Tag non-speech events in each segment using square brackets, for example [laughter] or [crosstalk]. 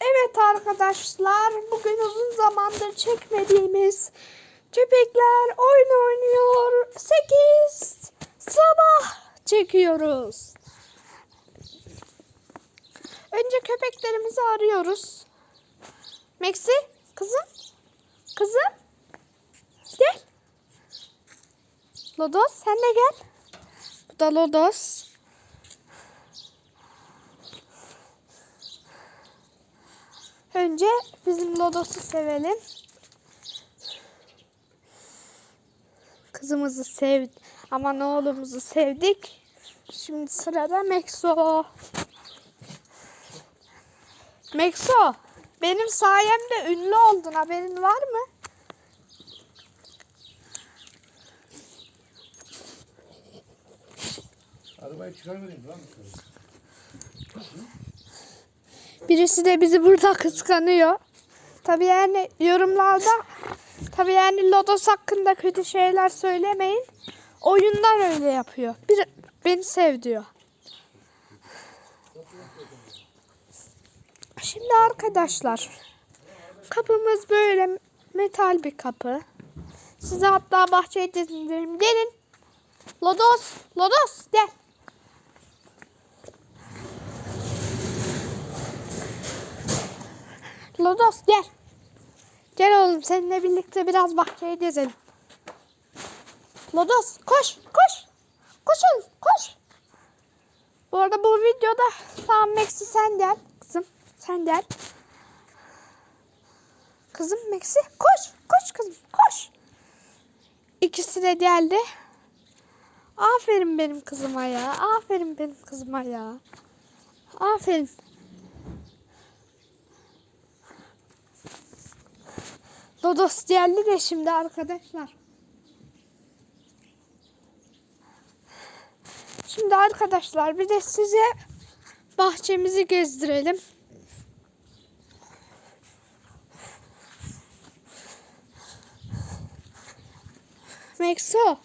Evet arkadaşlar bugün uzun zamandır çekmediğimiz köpekler oyun oynuyor 8 sabah çekiyoruz. Önce köpeklerimizi arıyoruz. Maxi kızım kızım gel. Lodos sen de gel. Bu da Lodos. Önce bizim Lodos'u sevelim. Kızımızı sev ama oğlumuzu sevdik. Şimdi sırada Mexo. Mexo, benim sayemde ünlü oldun. Haberin var mı? Arabayı çıkarmayayım lan. Birisi de bizi burada [laughs] kıskanıyor. Tabii yani yorumlarda tabii yani Lodos hakkında kötü şeyler söylemeyin. Oyundan öyle yapıyor. Bir beni sev diyor. Şimdi arkadaşlar kapımız böyle metal bir kapı. Size hatta bahçeye gezdiririm. Gelin. Lodos, Lodos gel. Lodos gel. Gel oğlum seninle birlikte biraz bahçeye gezelim. Lodos koş koş. Koşun koş. Bu arada bu videoda tamam Maxi sen gel. Kızım sen gel. Kızım Maxi koş koş kızım koş. İkisi de geldi. Aferin benim kızıma ya. Aferin benim kızıma ya. Aferin. Lodos geldi de şimdi arkadaşlar. Şimdi arkadaşlar bir de size bahçemizi gezdirelim. Mekso.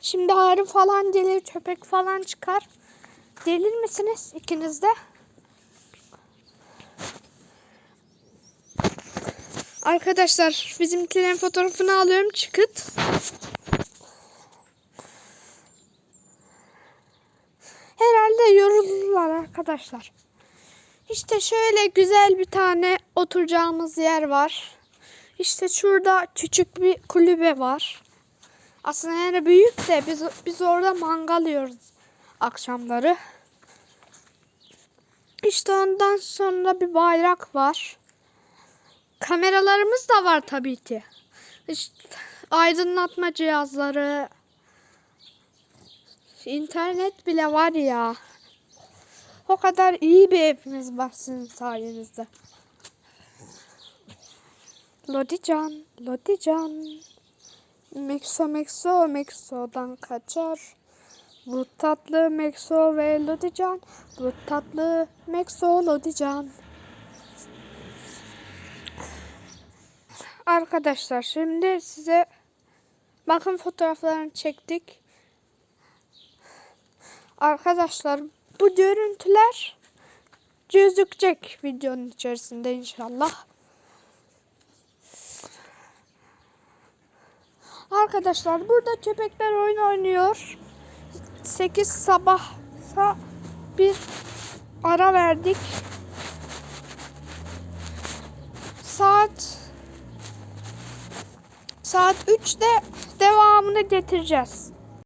Şimdi arı falan gelir, köpek falan çıkar. Gelir misiniz ikiniz de? Arkadaşlar bizimkilerin fotoğrafını alıyorum çıkıt. Herhalde yoruldular arkadaşlar. İşte şöyle güzel bir tane oturacağımız yer var. İşte şurada küçük bir kulübe var. Aslında yani büyük de biz biz orada mangal yiyoruz akşamları. İşte ondan sonra bir bayrak var. Kameralarımız da var tabii ki. İşte aydınlatma cihazları, internet bile var ya. O kadar iyi bir evimiz var sizin sayenizde. Lodican, Lodican. Mekso, Mekso, Mekso'dan kaçar. Bu tatlı Mekso ve Lodican. Bu tatlı Mekso, Lodican. Arkadaşlar şimdi size bakın fotoğraflarını çektik. Arkadaşlar bu görüntüler gözükecek videonun içerisinde inşallah. Arkadaşlar burada köpekler oyun oynuyor. 8 sabahsa bir ara verdik. Saat Saat 3'te devamını getireceğiz.